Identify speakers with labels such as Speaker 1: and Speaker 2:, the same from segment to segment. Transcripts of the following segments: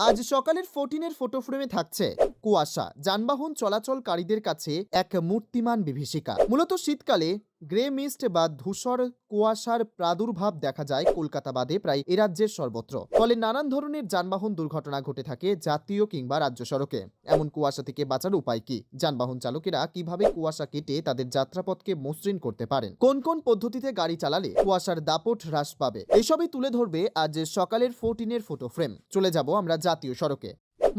Speaker 1: আজ সকালের ফোর্টিনের ফটো ফ্রেমে থাকছে কুয়াশা, যানবাহন চলাচলকারীদের কাছে এক মূর্তিমান বিভীষিকা। মূলত শীতকালে গ্রে মিস্ট বা ধূসর কুয়াশার প্রাদুর্ভাব দেখা যায় কলকাতা বাদে প্রায় এ রাজ্যের সর্বত্র। ফলে নানান ধরনের যানবাহন দুর্ঘটনা ঘটে থাকে জাতীয় কিংবা রাজ্য সড়কে। এমন কুয়াশা থেকে বাঁচার উপায় কি? যানবাহন চালকেরা কীভাবে কুয়াশা কেটে তাদের যাত্রাপথকে মসৃণ করতে পারেন? কোন কোন পদ্ধতিতে গাড়ি চালালে কুয়াশার দাপট হ্রাস পাবে? এসবই তুলে ধরবে আজ সকালের ফোরটিনের ফটো ফ্রেম চলে যাব আমরা জাতীয় সড়কে।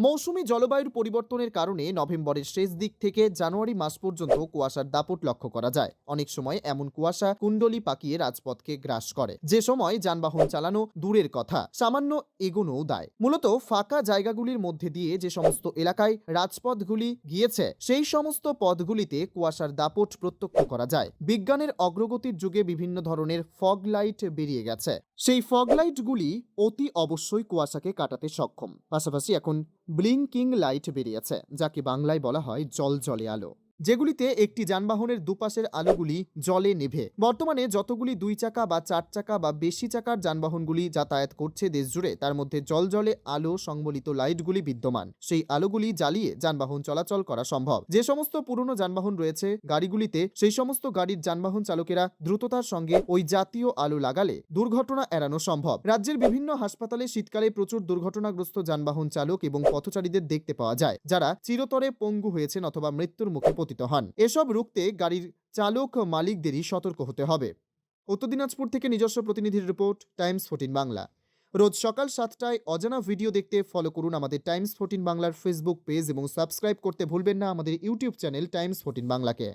Speaker 1: মৌসুমি জলবায়ুর পরিবর্তনের কারণে নভেম্বরের শেষ দিক থেকে জানুয়ারি মাস পর্যন্ত কুয়াশার দাপট লক্ষ্য করা যায়। অনেক সময় এমন কুয়াশা কুণ্ডলি পাকিয়ে রাজপথকে গ্রাস করে। যে সময় যানবাহন চালানো দূরের কথা, সামান্য এগোনোও দায়। মূলত ফাঁকা জায়গাগুলির মধ্যে দিয়ে যে সমস্ত এলাকায় রাজপথগুলি গিয়েছে, সেই সমস্ত পথগুলিতে কুয়াশার দাপট প্রত্যক্ষ করা যায়। বিজ্ঞানের অগ্রগতির যুগে বিভিন্ন ধরনের ফগ লাইট বেরিয়ে গেছে। সেই ফগ লাইটগুলি অতি অবশ্যই কুয়াশাকে কাটাতে সক্ষম। পাশাপাশি এখন ব্লিঙ্কিং লাইট বেরিয়েছে যাকে বাংলায় বলা হয় জল জলে আলো। যেগুলিতে একটি যানবাহনের দুপাশের আলোগুলি জলে নেভে। বর্তমানে যতগুলি দুই চাকা বা চার চাকা বা বেশি চাকার যানবাহনগুলি যাতায়াত করছে দেশ জুড়ে, তার মধ্যে জল জলে আলো সংবলিত লাইটগুলি বিদ্যমান। সেই আলোগুলি জ্বালিয়ে যানবাহন চলাচল করা সম্ভব। যে সমস্ত পুরনো যানবাহন রয়েছে গাড়িগুলিতে, সেই সমস্ত গাড়ির যানবাহন চালকেরা দ্রুততার সঙ্গে ওই জাতীয় আলো লাগালে দুর্ঘটনা এড়ানো সম্ভব। রাজ্যের বিভিন্ন হাসপাতালে শীতকালে প্রচুর দুর্ঘটনাগ্রস্ত যানবাহন চালক এবং পথচারীদের দেখতে পাওয়া যায়, যারা চিরতরে পঙ্গু হয়েছেন অথবা মৃত্যুর মুখে পতিত হন। এসব রুখতে গাড়ির চালক মালিকদেরই সতর্ক হতে হবে। উত্তর দিনাজপুর থেকে নিজস্ব প্রতিনিধির রিপোর্ট, টাইমস ফোর্টিন বাংলা। রোজ সকাল সাতটায় অজানা ভিডিও দেখতে ফলো করুন আমাদের টাইমস ফোর্টিন বাংলার ফেসবুক পেজ এবং সাবস্ক্রাইব করতে ভুলবেন না আমাদের ইউটিউব চ্যানেল টাইমস ফোর্টিন বাংলাকে।